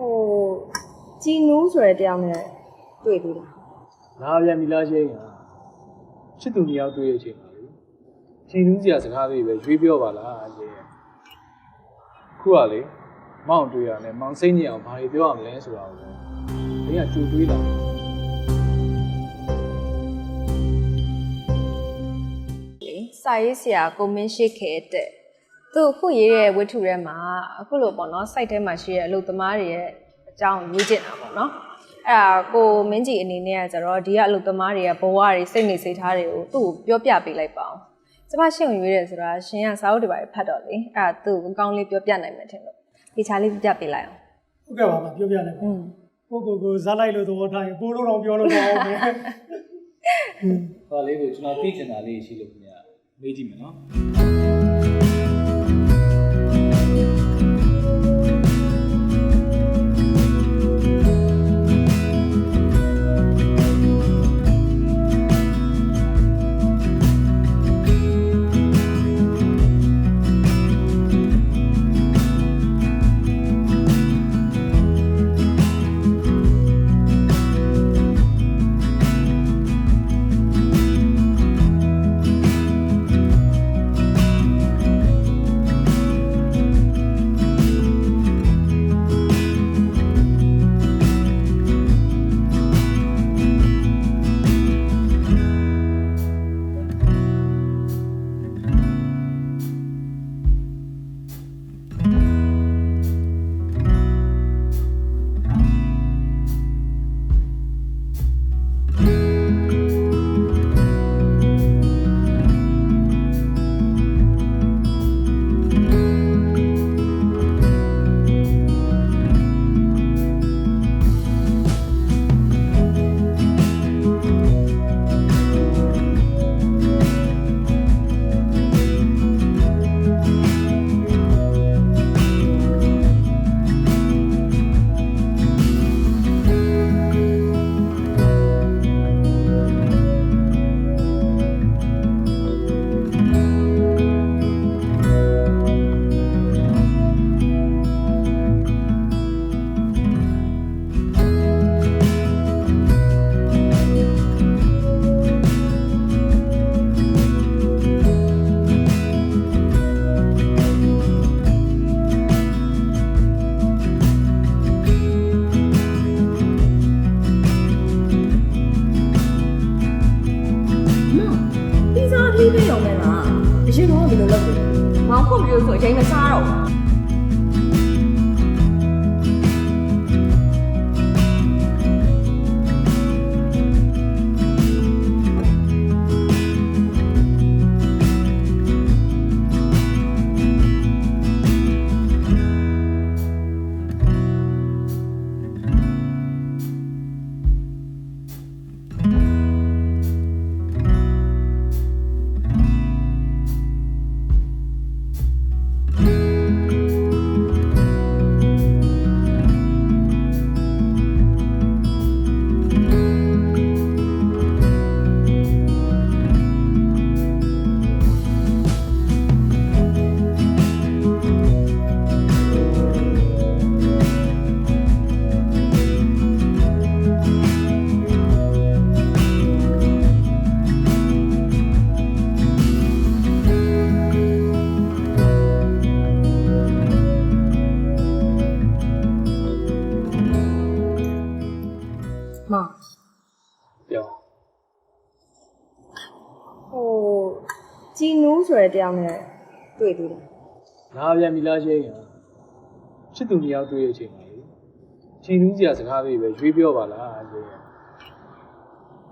ဟိုဂျီနူးဆိုတဲ့တယောက်နဲ့တွေ့သေးတယ်လာပြန်ပြီလားချင်းဟာချစ်သူနှစ်ယောက်တွေ့ရဲ့အချိန်ပါလေချီနူးစရာစကားလေးပဲရွေးပြောပါလားချင်းခုကလေမောင်တွေ့ရတယ်မောင်စိတ်ညစ်အောင်ဘာတွေပြောရမလဲဆိုတာကိုလေဒင်းကကြိုတွေးလာတယ်လေစာရေးဆရာကိုမင်းရှိခဲတဲ့ သူအခုရေးတဲ့ဝတ္ထုထဲမှာအခုလိုပေါ့နော် site ထဲမှာရှိတဲ့အလုပ်သမားတွေရဲ့အကြောင်းရေးချင်တာပေါ့နော်အဲ့ဒါကိုမင်းကြီးအနေနဲ့ကကျတော့ဒီကအလုပ်သမားတွေကဘဝတွေစိတ်နေစိတ်ထားတွေကိုသူ့ကိုပြောပြပေးလိုက်ပါအောင်ကျမရှင်းဝင်ရွေးတယ်ဆိုတာရှင်ကစာအုပ်တွေပါဖတ်တော့လေအဲ့ဒါသူ့ကိုအကောင်းလေးပြောပြနိုင်မယ်ထင်လို့ဒီချာလေးပြပြပေးလိုက်အောင်ဟုတ်ကဲ့ပါမပြောပြလိုက်ပါอืมကိုကိုကိုဇာတ်လိုက်လို့သဘောထားရင်ပိုးလို့တော့ပြောလို့တော့အောင်မယ်ဟောလေးကိုကျွန်တော်သိချင်တာလေးရှိလို့ခင်ဗျာမေးကြည့်မယ်နော် မောင်ပြောဟိုဂျီနူးဆိုတဲ့တယောက်နဲ့တွေ့သေးတယ်လာပြန်ပြီလားချင်းဟာချစ်သူနှစ်ယောက်တွေ့ရဲ့အချိန်ပါလေချီနူးစရာစကားလေးပဲရွေးပြောပါလားချင်း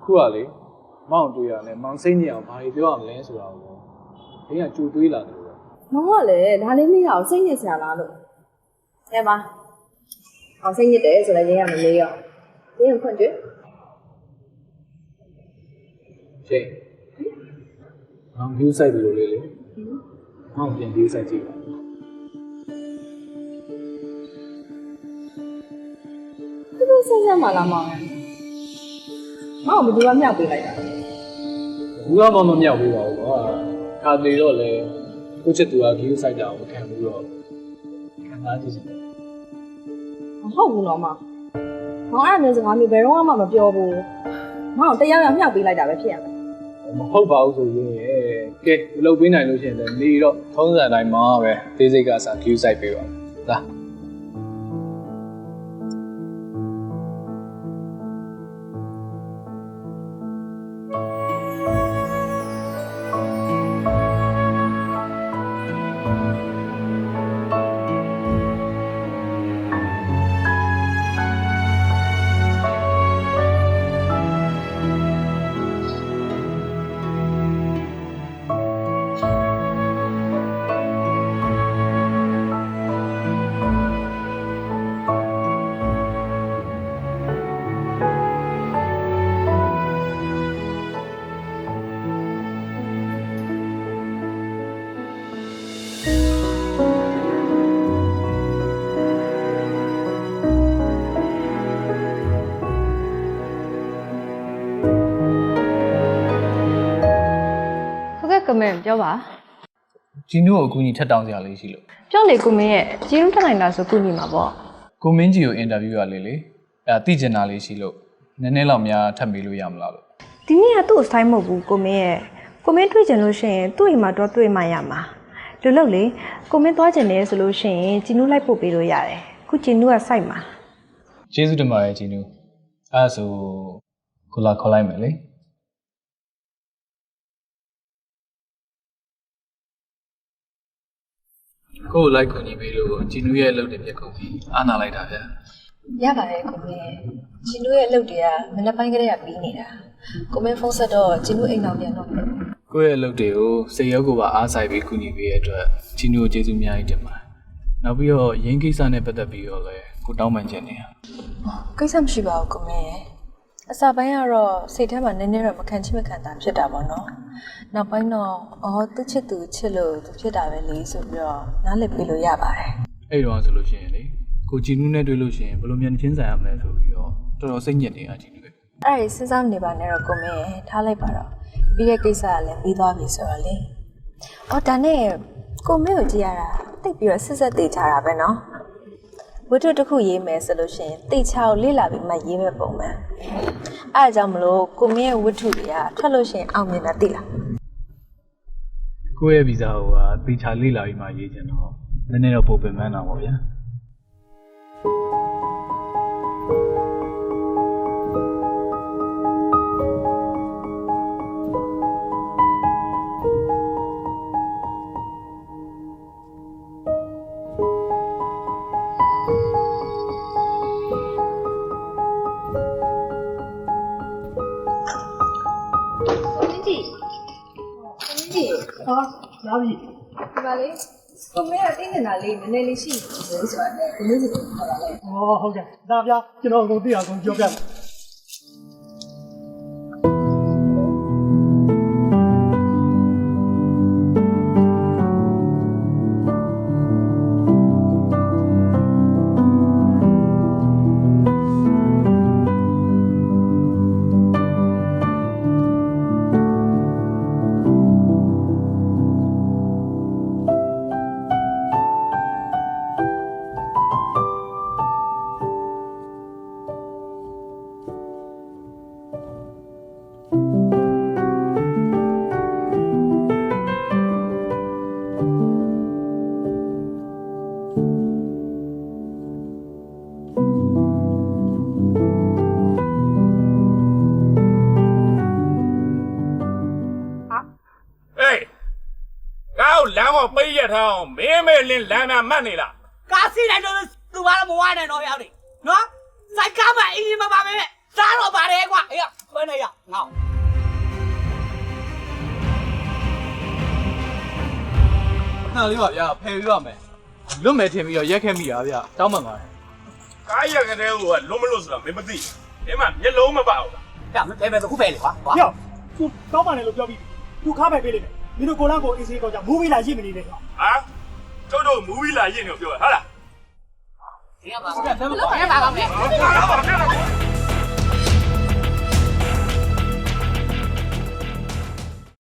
ခုကလေမောင်တွေ့ရတယ်မောင်စိတ်ညစ်အောင်ဘာတွေပြောရမလဲဆိုတာကိုဒင်းကကြိုတွေးလာတယ်လို့ပဲမောင်ကလည်းဒါလေးမေးတာကိုစိတ်ညစ်စရာလားလို့အဲပါအောင်စိတ်ညစ်တယ်ဆိုလည်းရင်းရမလေးရော ရင်းကိုခွင့်တွေ့ချင်းမောင် view site လို့လေလေမောင်ပြန် view site ကြည့်ပါသူတို့ဆက်ဆက်မှလားမောင်မောင်ဘယ်သူကမြောက်ပေးလိုက်တာဘူးကမှမမြောက်ပေးပါဘူးကွာခါသေးတော့လေကိုချစ်သူက view site တာကိုမခံဘူးတော့ခံစားကြည့်စမ်းဟဟုတ်ဘူးနော်မ မောင်အဲ့မျိုးစကားမျိုးဘယ်တော့မှမပြောဘူးမောင်တရားရမြောက်ပေးလိုက်တာပဲဖြစ်ရမယ်မဟုတ်ပါဘူးဆိုရင်ရယ်ကဲမလုပ်ပေးနိုင်လို့ရှိရင်လည်းနေတော့ထုံးစံတိုင်းမှာပဲသေးစိတ်ကအစား view site ပေးပါမယ်လာ မင်ပြောပါဂျီနူကိုအကူအညီထပ်တောင်းစရာလေးရှိလို့ပြောလေကိုမင်းရဲ့ဂျီရုံးထက်နိုင်တာဆိုကုညီမှာပေါ့ကိုမင်းကြီးကိုအင်တာဗျူးရလေးလေအဲသိကျင်တာလေးရှိလို့နည်းနည်းတော့များထပ်မေးလို့ရမလားလို့ဒီနေ့ကသူ့အဆိုင်မဟုတ်ဘူးကိုမင်းရဲ့ကိုမင်းတွေ့ကျင်လို့ရှိရင်သူ့အိမ်မှာတော့တွေ့မှရမှာလူလို့လေကိုမင်းသွားကျင်တယ်ဆိုလို့ရှိရင်ဂျီနူးလိုက်ပို့ပေးလို့ရတယ်ခုဂျီနူးကစိုက်မှာကျေးဇူးတင်ပါတယ်ဂျီနူအဲဒါဆိုကိုလာခေါ်လိုက်မယ်လေ ကိုကိုလိုက်ခွန်ကြီးပေးလို့ဂျီနူရဲ့အလုပ်တွေပြတ်ကုန်ပြီအားနာလိုက်တာဗျာရပါတယ်ကိုမင်းဂျင်းတို့ရဲ့အလုပ်တွေကမနက်ပိုင်းကတည်းကပြီးနေတာကိုမင်းဖုန်းဆက်တော့ဂျင်းတို့အိမ်တော်ပြန်တော့မယ်ကိုယ့်ရဲ့အလုပ်တွေကိုစိတ်ရောကိုယ်ပါအားဆိုင်ပြီးကူညီပေးရတဲ့အတွက်ဂျီနူကိုကျေးဇူးအများကြီးတင်ပါတယ်နောက်ပြီးတော့ရင်းကိစ္စနဲ့ပတ်သက်ပြီးတော့လည်းကိုတောင်းပန်ခြင်းနေရကိစ္စမရှိပါဘူးကိုမင်းရဲ့အစာပိုင်းကတော့စိတ်ထဲမှာနည်းနည်းတော့မခံချင်မခံတာဖြစ်တာပေါ့နော် နောက်ပိုင်းတော့အော်သူချစ်သူချစ်လို့သူဖြစ်တာပဲလေဆိုပြီးတော့နားလည်ပေးလို့ရပါတယ်အဲ့တော့ဆိုလို့ရှိရင်လေကိုဂျီနူနဲ့တွေ့လို့ရှိရင်ဘယ်လိုမြန်ချင်းဆိုင်ရမလဲဆိုပြီးတော့တော်တော်စိတ်ညစ်နေတာဂျီနူပဲအဲ့ဒါကြီးစဉ်းစားနေပါနဲ့တော့ကိုမင်းရဲ့ထားလိုက်ပါတော့ပြီးတဲ့ကိစ္စကလည်းပြီးသွားပြီဆိုတော့လေအော်ဒါနဲ့ကိုမင်းကိုကြည့်ရတာတိတ်ပြီးတော့ဆက်ဆက်သေးချတာပဲနော်ဝတ္ထုတစ်ခုရေးမယ်ဆိုလို့ရှိရင်တိတ်ချောက်လေ့လာပြီးမှရေးမဲ့ပုံမှန် အဲအကြောင်းမလို့ကိုမင်းရဲ့ဝတ္ထုတွေကထွက်လို့ရှိရင်အောင်မြင်တာသိလားကိုယ့်ရဲ့ဗီဇာကိုကသေချာလေ့လာပြီးမှရေးချင်တော့နည်းနည်းတော့ပိုပင်ပန်းတာပေါ့ဗျာ ဟာလာပြီဒီပါလေကိုမင်းကတင်းနေတာလေးနည်းနည်းလေးရှိနေတယ်ဆိုတော့ကိုမင်းစီကိုခေါ်လာလိုက်ဟောဟုတ်ကဲ့ဒါပြကျွန်တော်အကုန်သိအောင်ကုန်ပြောပြမယ် ထားအောင်မင်းမဲလင်းလမ်းများမှတ်နေလားကားစီးလိုက်တော့သူဘာလို့မဝနိုင်တော့ရောက်နေနော်စိုက်ကားမအင်းကြီးမပါပဲစားတော့ပါတယ်ကွာအေးခွန်းနေရငေါ့ခဏလေးပါဗျာဖယ်ပြီးပါမယ်လွတ်မယ်ထင်ပြီးတော့ရက်ခဲ့မိတာဗျာတောင်းပန်ပါတယ်ကားရကတဲ့ဟိုကလုံးမလို့ဆိုတာမင်းမသိမင်းမမျက်လုံးမပေါက်လားပြမတဲပဲခုပဲလေကွာကွာဟေ့သူတောင်းပါနဲ့လို့ပြောပြီးသူခါပဲပေးလိမ့်မယ် မင်းတို့ကိုလန်းကိုအေးစေးတော့ကြောင့်မူးပြီးလာရစ်မနေနဲ့ကွာဟာတို့တို့မူဗီလာရင်တော့ပြောရဟာလားဒီကပါဘယ်မှာပါမလဲဟာ